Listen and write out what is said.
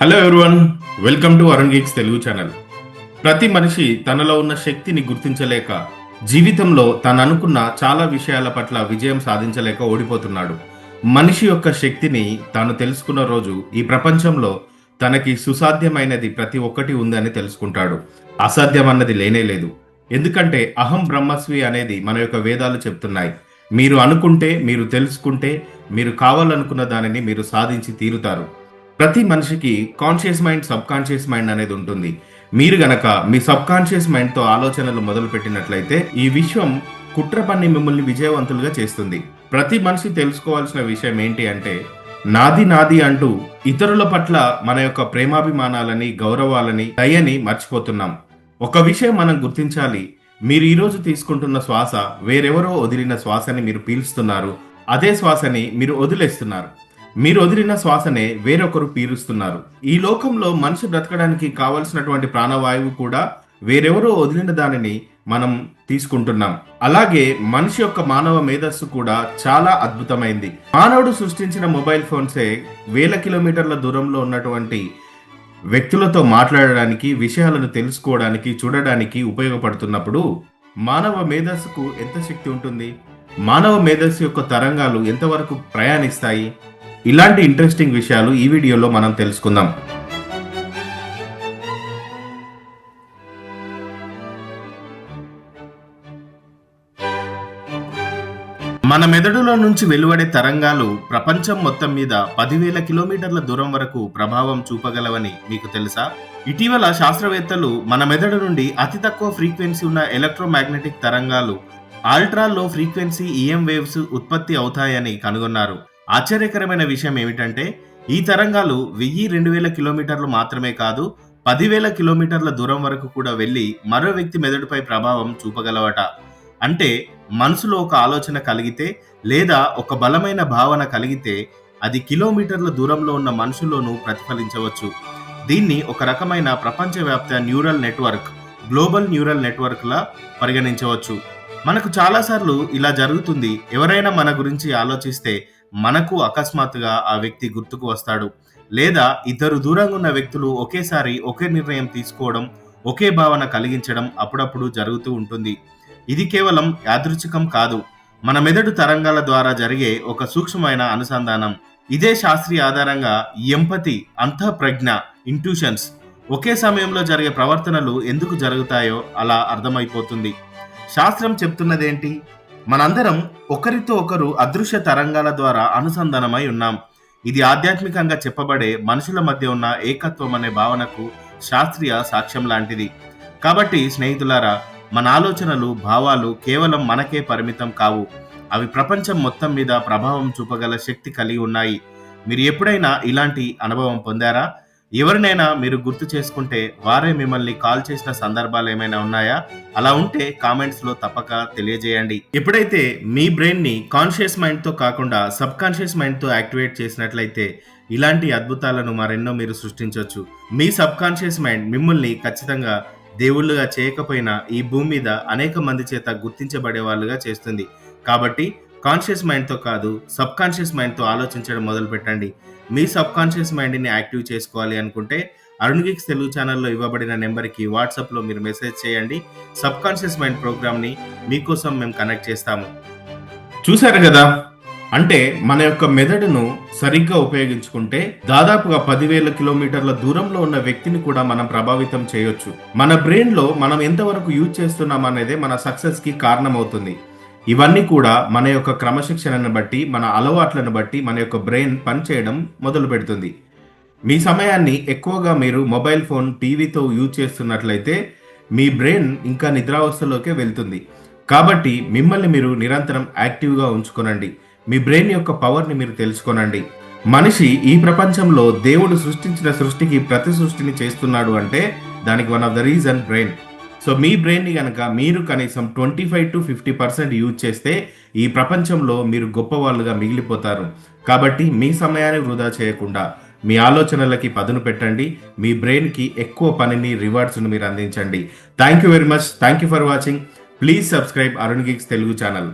Hello everyone welcome to Arun geeks Telugu channel ప్రతి మనిషి తనలో ఉన్న శక్తిని గుర్తించలేక జీవితంలో తను అనుకున్న చాలా విషయాల పట్ల విజయం సాధించలేక ఓడిపోతున్నాడు. మనిషి యొక్క శక్తిని తాను తెలుసుకున్న రోజు ఈ ప్రపంచంలో తనకి సుసాధ్యమైనది ప్రతి ఒక్కటి ఉందని తెలుసుకుంటాడు. అసాధ్యం అన్నది లేనే లేదు. ఎందుకంటే అహం బ్రహ్మస్వి అనేది మన యొక్క వేదాలు చెప్తున్నాయి. మీరు అనుకుంటే మీరు తెలుసుకుంటే మీరు కావాలనుకున్న దానిని మీరు సాధించి తీరుతారు. ప్రతి మనిషికి conscious mind subconscious mind అనేది ఉంటుంది. మీరు గనక మీ సబ్ కాన్షియస్ మైండ్తో ఆలోచనలు మొదలు పెట్టినట్లయితే ఈ విశ్వం కుట్ర పన్ని మిమ్మల్ని విజయవంతులుగా చేస్తుంది. ప్రతి మనిషి తెలుసుకోవాల్సిన విషయం ఏంటి అంటే నాది నాది అంటూ ఇతరుల పట్ల మన యొక్క ప్రేమాభిమానాలని గౌరవాలని దయని మర్చిపోతున్నాం. ఒక విషయం మనం గుర్తించాలి. మీరు ఈరోజు తీసుకుంటున్న శ్వాస వేరెవరో వదిలిన శ్వాసని మీరు పీల్స్తున్నారు అదే శ్వాసని మీరు వదిలేస్తున్నారు. మీరు వదిలిన శ్వాసనే వేరొకరు పీలుస్తున్నారు ఈ లోకంలో మనిషి బ్రతకడానికి కావలసినటువంటి ప్రాణవాయువు కూడా వేరెవరో వదిలిన దానిని మనం తీసుకుంటున్నాం. అలాగే మనిషి యొక్క మానవ మేధస్సు కూడా చాలా అద్భుతమైంది. మానవుడు సృష్టించిన మొబైల్ ఫోన్సే వేల కిలోమీటర్ల దూరంలో ఉన్నటువంటి వ్యక్తులతో మాట్లాడడానికి విషయాలను తెలుసుకోవడానికి చూడడానికి ఉపయోగపడుతున్నప్పుడు మానవ మేధస్సుకు ఎంత శక్తి ఉంటుంది? మానవ మేధస్సు యొక్క తరంగాలు ఎంతవరకు ప్రయాణిస్తాయి? ఇలాంటి ఇంట్రెస్టింగ్ విషయాలు ఈ వీడియోలో మనం తెలుసుకుందాం. మన మెదడులో నుంచి వెలువడే తరంగాలు ప్రపంచం మొత్తం మీద పదివేల కిలోమీటర్ల దూరం వరకు ప్రభావం చూపగలవని మీకు తెలుసా? ఇటీవల శాస్త్రవేత్తలు మన మెదడు నుండి అతి తక్కువ ఫ్రీక్వెన్సీ ఉన్న ఎలక్ట్రోమాగ్నెటిక్ తరంగాలు ఆల్ట్రా లో ఫ్రీక్వెన్సీ ఈఎం వేవ్స్ ఉత్పత్తి అవుతాయని కనుగొన్నారు. ఆశ్చర్యకరమైన విషయం ఏమిటంటే ఈ తరంగాలు వెయ్యి రెండు వేల కిలోమీటర్లు మాత్రమే కాదు పదివేల కిలోమీటర్ల దూరం వరకు కూడా వెళ్ళి మరో వ్యక్తి మెదడుపై ప్రభావం చూపగలవట. అంటే మనసులో ఒక ఆలోచన కలిగితే లేదా ఒక బలమైన భావన కలిగితే అది కిలోమీటర్ల దూరంలో ఉన్న మనుషుల్లోనూ ప్రతిఫలించవచ్చు. దీన్ని ఒక రకమైన ప్రపంచవ్యాప్త న్యూరల్ నెట్వర్క్ గ్లోబల్ న్యూరల్ నెట్వర్క్లా పరిగణించవచ్చు. మనకు చాలాసార్లు ఇలా జరుగుతుంది ఎవరైనా మన గురించి ఆలోచిస్తే మనకు అకస్మాత్తుగా ఆ వ్యక్తి గుర్తుకు వస్తాడు. లేదా ఇద్దరు దూరంగా ఉన్న వ్యక్తులు ఒకేసారి ఒకే నిర్ణయం తీసుకోవడం ఒకే భావన కలిగించడం అప్పుడప్పుడు జరుగుతూ ఉంటుంది. ఇది కేవలం యాదృచ్ఛికం కాదు. మన మెదడు తరంగాల ద్వారా జరిగే ఒక సూక్ష్మమైన అనుసంధానం. ఇదే శాస్త్రీయ ఆధారంగా ఎంపతి అంతఃప్రజ్ఞ ఇంట్యూషన్స్ ఒకే సమయంలో జరిగే ప్రవర్తనలు ఎందుకు జరుగుతాయో అలా అర్థమైపోతుంది. శాస్త్రం చెప్తున్నదేంటి? మనందరం ఒకరితో ఒకరు అదృశ్య తరంగాల ద్వారా అనుసంధానమై ఉన్నాం. ఇది ఆధ్యాత్మికంగా చెప్పబడే మనుషుల మధ్య ఉన్న ఏకత్వం అనే భావనకు శాస్త్రీయ సాక్ష్యం లాంటిది. కాబట్టి స్నేహితులారా మన ఆలోచనలు భావాలు కేవలం మనకే పరిమితం కావు. అవి ప్రపంచం మొత్తం మీద ప్రభావం చూపగల శక్తి కలిగి ఉన్నాయి. మీరు ఎప్పుడైనా ఇలాంటి అనుభవం పొందారా? ఎవరినైనా మీరు గుర్తు చేసుకుంటే వారే మిమ్మల్ని కాల్ చేసిన సందర్భాలు ఏమైనా ఉన్నాయా? అలా ఉంటే కామెంట్స్లో తప్పక తెలియజేయండి. ఎప్పుడైతే మీ బ్రెయిన్ని కాన్షియస్ మైండ్తో కాకుండా సబ్ కాన్షియస్ మైండ్తో యాక్టివేట్ చేసినట్లయితే ఇలాంటి అద్భుతాలను మరెన్నో మీరు సృష్టించవచ్చు మీ సబ్ కాన్షియస్ మైండ్ మిమ్మల్ని ఖచ్చితంగా దేవుళ్ళుగా చేయకపోయినా ఈ భూమి మీద అనేక మంది చేత గుర్తించబడే వాళ్ళుగా చేస్తుంది. కాబట్టి కాన్షియస్ మైండ్తో కాదు సబ్ కాన్షియస్ మైండ్తో ఆలోచించడం మొదలు పెట్టండి మీ సబ్ కాన్షియస్ మైండ్ని యాక్టివ్ చేసుకోవాలి అనుకుంటే అరుణ్ గిక్స్ తెలుగు ఛానల్లో ఇవ్వబడిన నెంబర్కి వాట్సాప్లో మీరు మెసేజ్ చేయండి. సబ్ కాన్షియస్ మైండ్ ప్రోగ్రామ్ని మీకోసం మేము కనెక్ట్ చేస్తాము. చూశారు కదా? అంటే మన యొక్క మెదడును సరిగ్గా ఉపయోగించుకుంటే దాదాపుగా పదివేల కిలోమీటర్ల దూరంలో ఉన్న వ్యక్తిని కూడా మనం ప్రభావితం చేయొచ్చు. మన బ్రెయిన్లో మనం ఎంతవరకు యూజ్ చేస్తున్నాం అనేదే మన సక్సెస్కి కారణమవుతుంది. ఇవన్నీ కూడా మన యొక్క క్రమశిక్షణను బట్టి మన అలవాట్లను బట్టి మన యొక్క బ్రెయిన్ పనిచేయడం మొదలు పెడుతుంది. మీ సమయాన్ని ఎక్కువగా మీరు మొబైల్ ఫోన్ టీవీతో యూజ్ చేస్తున్నట్లయితే మీ బ్రెయిన్ ఇంకా నిద్రావస్థలోకే వెళ్తుంది. కాబట్టి మిమ్మల్ని మీరు నిరంతరం యాక్టివ్గా ఉంచుకోనండి. మీ బ్రెయిన్ యొక్క పవర్ని మీరు తెలుసుకోనండి. మనిషి ఈ ప్రపంచంలో దేవుడు సృష్టించిన సృష్టికి ప్రతి సృష్టిని చేస్తున్నాడు అంటే దానికి one of the reason brain. So మీ బ్రెయిన్ని కనుక మీరు కనీసం twenty five to fifty percent use చేస్తే ఈ ప్రపంచంలో మీరు గొప్ప వాళ్ళుగా మిగిలిపోతారు. కాబట్టి మీ సమయాన్ని వృధా చేయకుండా మీ ఆలోచనలకి పదును పెట్టండి. మీ బ్రెయిన్కి ఎక్కువ పనిని రివార్డ్స్ను మీరు అందించండి. Thank you very much thank you for watching please subscribe Arun geeks Telugu channel